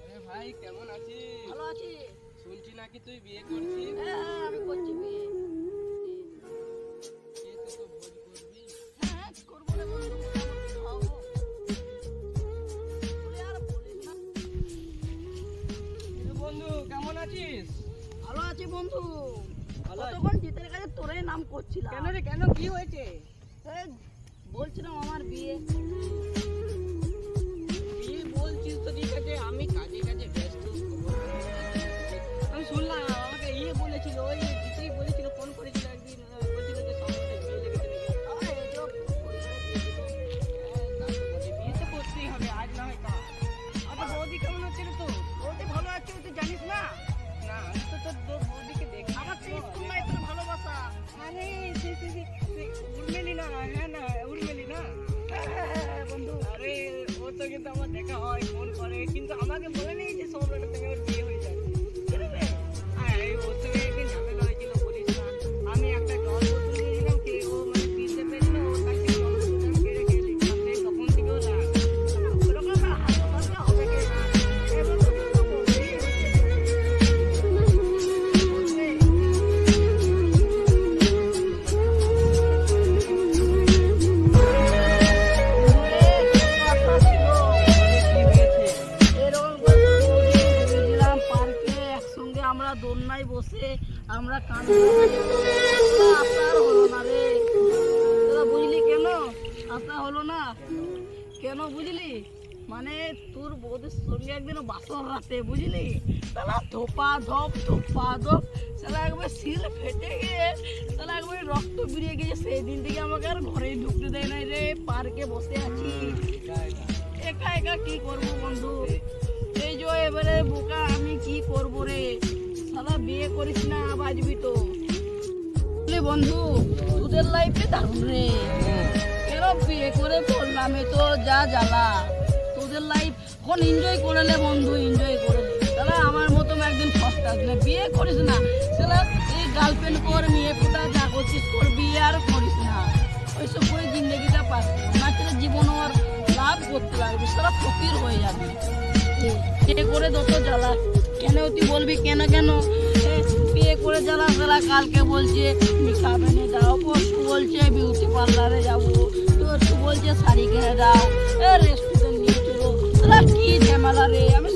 আরে ভাই কেমন আছিস? ভালো আছি। শুনছি নাকি তুই বিয়ে করছিস? হ্যাঁ হ্যাঁ, আমি করছি বিয়ে। হ্যাঁ বন্ধু? কেমন আছিস? ভালো আছি বন্ধু। আছি। জিতের কাছে তোরে নাম করছিলাম? কেন রে কেন কি হয়েছে? বলছিলাম আমার বিয়ে। হচ্ছে তো? বলতে ভালো আছে তুই জানিস না? না আমি তো তোর বৌদিকে দেখি আমার স্কুল ভালোবাসা। আরে সে উর্মিলি না হ্যাঁ না উর্মিলি না। হ্যাঁ, হ্যাঁ, হ্যাঁ, বন্ধু। আরে ও তো কিন্তু আমার দেখা হয় ফোন করে। কিন্তু আমাকে বলে নেই যে সম্রাটের বসে আমরা কান্না আপনার হলো না রে। তোরা বুঝলি কেন? আপনার হলো না। কেন বুঝলি? মানে তোর বৌদির সঙ্গে একদিন বাসর রাতে, বুঝলি? তাহলে ধোপা ধপ ধোপা ধপ তাহলে একবার শিল ফেটে গিয়ে তাহলে একবার রক্ত বেরিয়ে গিয়ে সেই দিন থেকে আমাকে আর ঘরে ঢুকতে দেয় নাই রে। পার্কে বসে আছি। একা একা কি করব বন্ধু? করিস না, বাজবি তো। বন্ধু, তোদের লাইফে দারুণ রে। কেন বিয়ে করে করলাম এ তো যা জ্বালা। তোদের লাইফ এখন এনজয় করে নে, বন্ধু এনজয় করে তাহলে আমার মতো একদিন ফার্স্ট আসলে বিয়ে করিস না। সেটা এই গার্লফ্রেন্ড কর, মেয়ে পুতা, যা করছিস কর, বিয়ে আর করিস না। ওইসব করে জিন্দগিটা পাস না চলে জীবন আর লাভ করতে লাগবে সারা ফকির হয়ে যাবে। বিয়ে করে যত জ্বালা, কেন তুই বলবি কেন কেন? বিয়ে করে জ্বালা জ্বালা কালকে বলছে বেনে দাও। পরশু বলছে, বিউটি পার্লারে যাব। তো বলছে, শাড়ি কিনে দাও। রেস্টুরেন্ট নিয়ে চলো। কি ঝামেলা রে? আমি